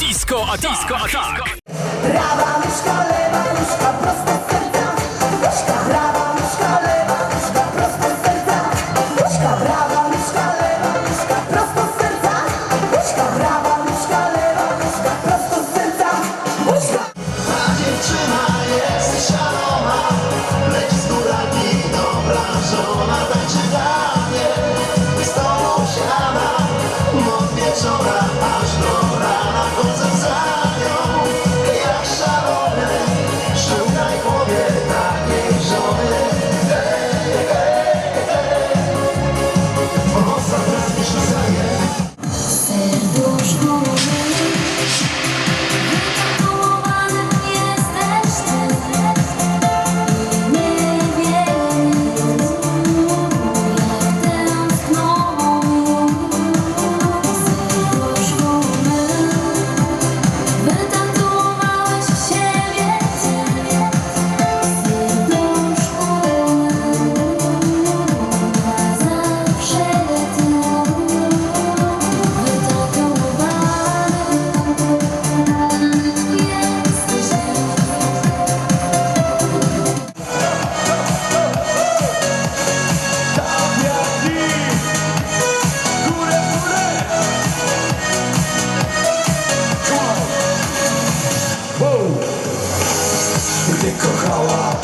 Disco Attack! Attack! Prawa nóżka,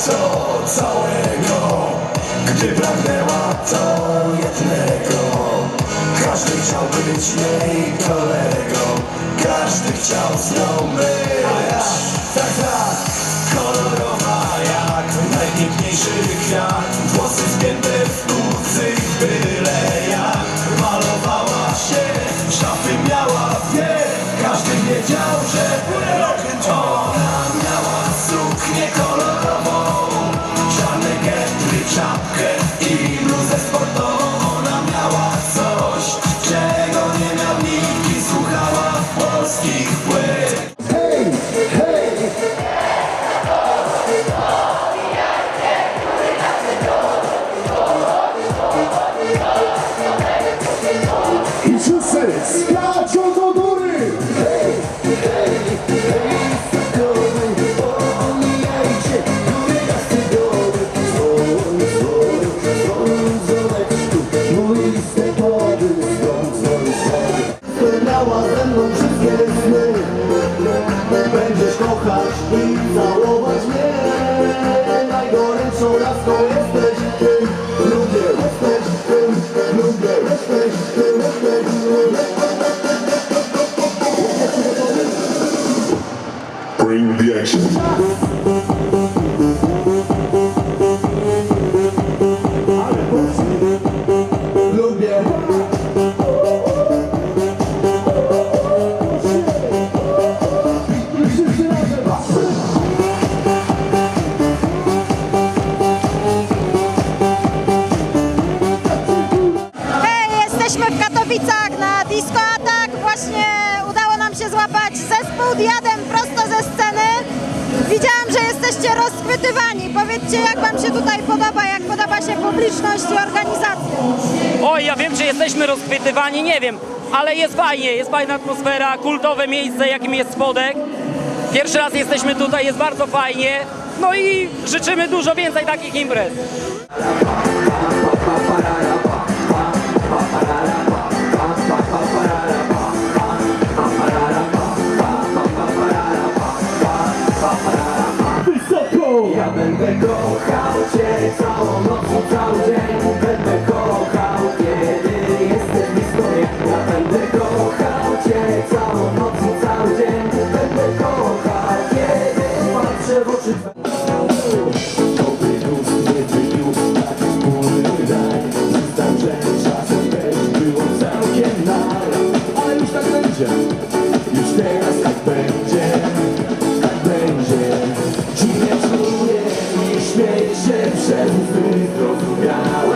to całego Gdy pragnęła to jednego. Każdy chciał być jej kolegą Każdy chciał z nią być. Tak, tak, kolorowa jak najpiękniejszy kwiat. Włosy zgięte w kucyk byle jak. Malowała się, szafy miała dwie. Każdy wiedział, że Laską jesteś ty, lubię jesteś ty, lubię jesteś ty, jesteś Bring the action. Złapać zespół Diadem prosto ze sceny. Widziałam, że jesteście rozchwytywani. Powiedzcie, jak wam się tutaj podoba, jak podoba się publiczność i organizacja. Oj, ja wiem, czy jesteśmy rozchwytywani, nie wiem, ale jest fajnie, jest fajna atmosfera, kultowe miejsce, jakim jest Spodek. Pierwszy raz jesteśmy tutaj, jest bardzo fajnie, no i życzymy dużo więcej takich imprez. śmiej się przez zrozumiałe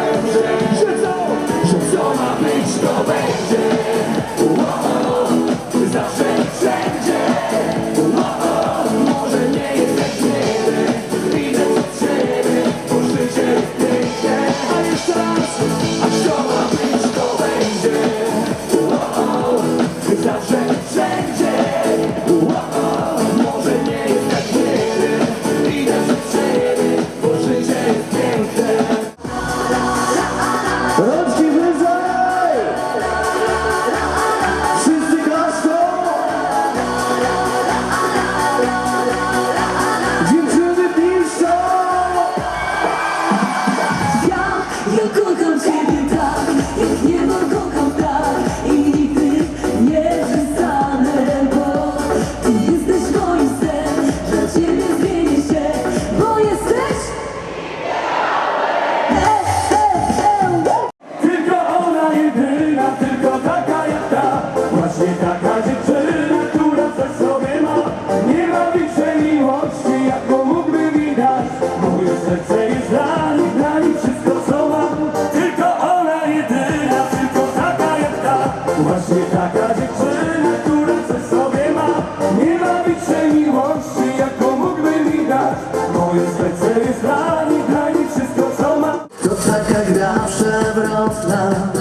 taka gra